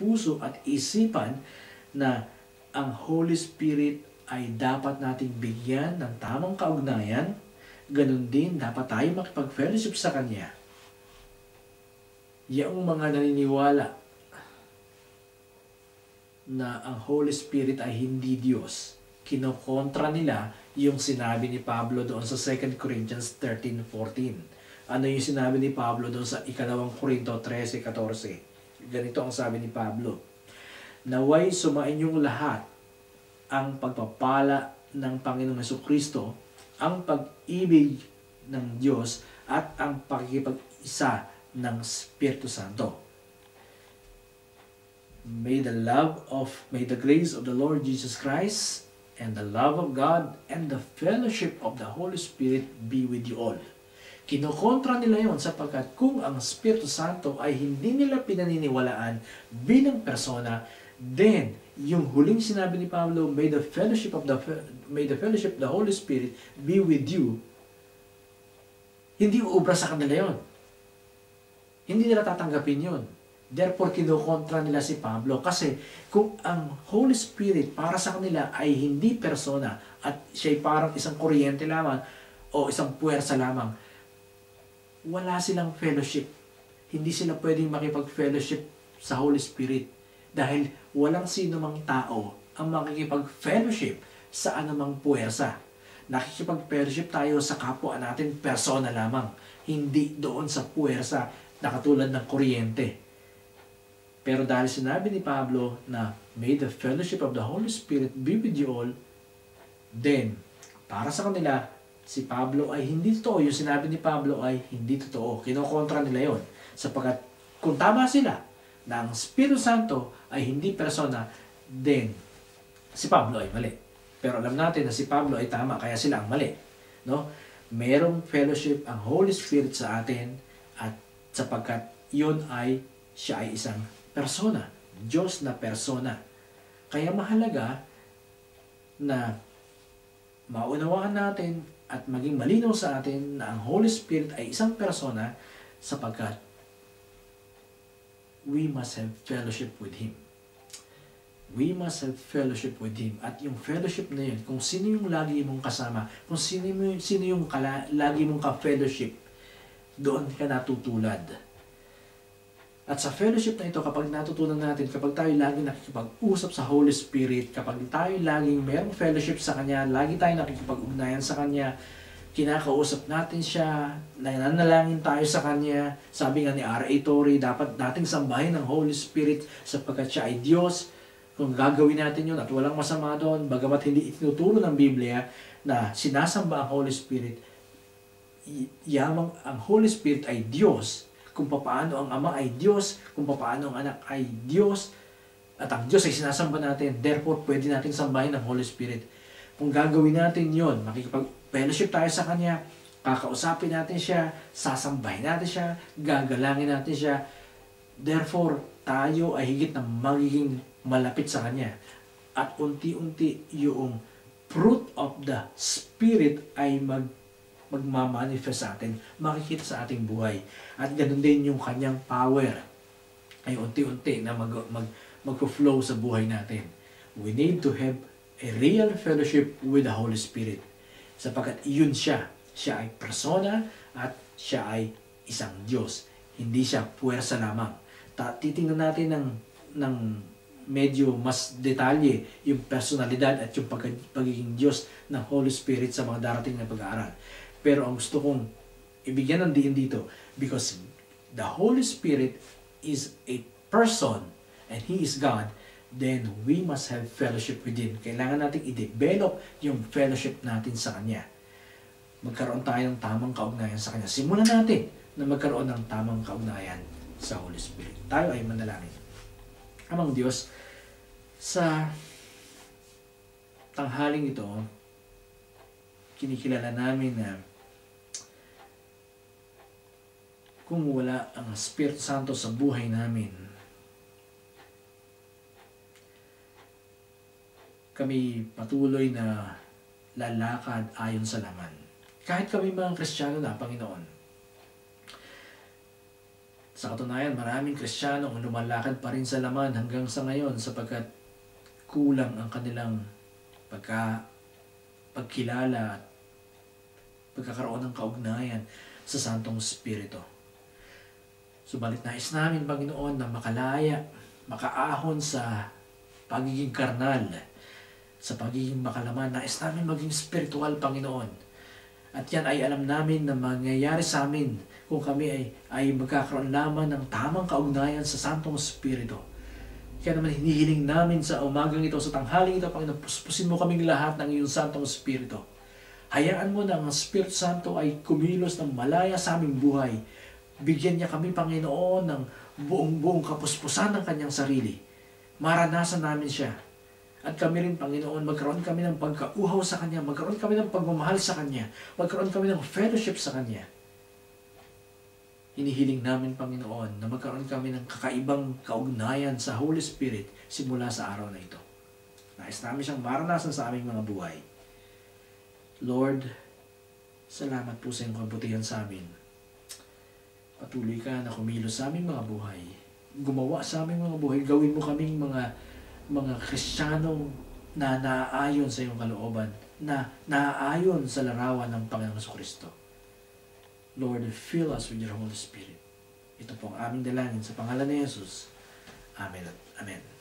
puso at isipan na ang Holy Spirit ay dapat nating bigyan ng tamang kaugnayan. Ganun din, dapat tayo makipag-fellowship sa Kanya. Yung mga naniniwala na ang Holy Spirit ay hindi Diyos, kinokontra nila yung sinabi ni Pablo doon sa 2 Corinthians 13.14. Ano yung sinabi ni Pablo doon sa ikalawang Korinto 13.14? Ganito ang sabi ni Pablo. Naway sumain yung lahat ang pagpapala ng Panginoong Heso Kristo, ang pag-ibig ng Diyos at ang pakikipag-isa ng Espiritu Santo. May the love of, may the grace of the Lord Jesus Christ and the love of God and the fellowship of the Holy Spirit be with you all. Kinokontra nila yon sapagkat kung ang Espiritu Santo ay hindi nila pinaniniwalaan bilang persona, then yung huling sinabi ni Pablo, may the fellowship of the may the fellowship of the Holy Spirit be with you. Hindi uubra sa kanila yon. Hindi nila tatanggapin yon. Therefore, kinukontra nila si Pablo kasi kung ang Holy Spirit para sa kanila ay hindi persona at siya'y parang isang kuryente lamang o isang puwersa lamang, wala silang fellowship. Hindi sila pwedeng makipag-fellowship sa Holy Spirit dahil walang sino mang tao ang makikipag-fellowship sa anumang puwersa. Nakikipag-fellowship tayo sa kapwa natin persona lamang, hindi doon sa puwersa na katulad ng kuryente. Pero dahil sinabi ni Pablo na may the fellowship of the Holy Spirit be with you all, then, para sa kanila, si Pablo ay hindi totoo. Yung sinabi ni Pablo ay hindi totoo. Kinokontra nila yon Sapagkat kung tama sila na ang Espiritu Santo ay hindi persona, then si Pablo ay mali. Pero alam natin na si Pablo ay tama, kaya sila ang mali. No? Merong fellowship ang Holy Spirit sa atin at sapagkat yun ay siya ay isang persona, Diyos na persona. Kaya mahalaga na maunawaan natin at maging malinaw sa atin na ang Holy Spirit ay isang persona sapagkat we must have fellowship with Him. We must have fellowship with Him. At yung fellowship na yun, kung sino yung lagi mong kasama, kung sino, sino yung kala, lagi mong ka-fellowship, doon ka natutulad at sa fellowship na ito, kapag natutunan natin, kapag tayo lagi nakikipag-usap sa Holy Spirit, kapag tayo laging mayroong fellowship sa Kanya, lagi tayo nakikipag-ugnayan sa Kanya, kinakausap natin siya, nananalangin tayo sa Kanya. Sabi nga ni R.A. Torrey, dapat nating sambahin ng Holy Spirit sapagkat siya ay Diyos. Kung gagawin natin yun at walang masama doon, bagamat hindi itinuturo ng Biblia na sinasamba ang Holy Spirit, yamang ang Holy Spirit ay Diyos, kung paano ang Ama ay Diyos, kung paano ang Anak ay Diyos, at ang Diyos ay sinasamba natin. Therefore, pwede natin sambahin ng Holy Spirit. Kung gagawin natin yon, makikipag-fellowship tayo sa Kanya, kakausapin natin siya, sasambahin natin siya, gagalangin natin siya. Therefore, tayo ay higit na magiging malapit sa Kanya. At unti-unti yung fruit of the Spirit ay mag magmamanifest sa atin, makikita sa ating buhay. At ganun din yung kanyang power ay unti-unti na mag, mag, mag-flow sa buhay natin. We need to have a real fellowship with the Holy Spirit. Sapagkat iyon siya. Siya ay persona at siya ay isang Diyos. Hindi siya puwersa lamang. Ta titingnan natin ng, ng medyo mas detalye yung personalidad at yung pag pagiging Diyos ng Holy Spirit sa mga darating na pag-aaral. Pero ang gusto kong ibigyan ng diin dito because the Holy Spirit is a person and He is God, then we must have fellowship with Him. Kailangan natin i-develop yung fellowship natin sa Kanya. Magkaroon tayo ng tamang kaugnayan sa Kanya. Simulan natin na magkaroon ng tamang kaugnayan sa Holy Spirit. Tayo ay manalangin. Amang Diyos, sa tanghaling ito, kinikilala namin na kung wala ang Espiritu Santo sa buhay namin, kami patuloy na lalakad ayon sa laman. Kahit kami mga Kristiyano na, Panginoon, Sa katunayan, maraming Kristiyano ang lumalakad pa rin sa laman hanggang sa ngayon sapagkat kulang ang kanilang pagka, pagkilala at pagkakaroon ng kaugnayan sa Santong Espiritu. Subalit nais namin, Panginoon, na makalaya, makaahon sa pagiging karnal, sa pagiging makalaman. Nais namin maging spiritual, Panginoon. At yan ay alam namin na mangyayari sa amin kung kami ay, ay magkakaroon lamang ng tamang kaugnayan sa Santong Espiritu. Kaya naman hinihiling namin sa umagang ito, sa tanghaling ito, Panginoon, puspusin mo kaming lahat ng iyong Santong Espiritu. Hayaan mo na ang Espiritu Santo ay kumilos ng malaya sa aming buhay. Bigyan niya kami, Panginoon, ng buong-buong kapuspusan ng kanyang sarili. Maranasan namin siya. At kami rin, Panginoon, magkaroon kami ng pagkauhaw sa Kanya, magkaroon kami ng pagmamahal sa Kanya, magkaroon kami ng fellowship sa Kanya. Hinihiling namin, Panginoon, na magkaroon kami ng kakaibang kaugnayan sa Holy Spirit simula sa araw na ito. Nais namin siyang maranasan sa aming mga buhay. Lord, salamat po sa iyong kabutihan sa amin. Patuloy ka na kumilos sa aming mga buhay. Gumawa sa aming mga buhay. Gawin mo kaming mga mga Kristiyanong na naaayon sa iyong kalooban, na naaayon sa larawan ng Panginoong Kristo. Lord, fill us with your Holy Spirit. Ito po ang aming dalangin sa pangalan ni Jesus. Amen at Amen.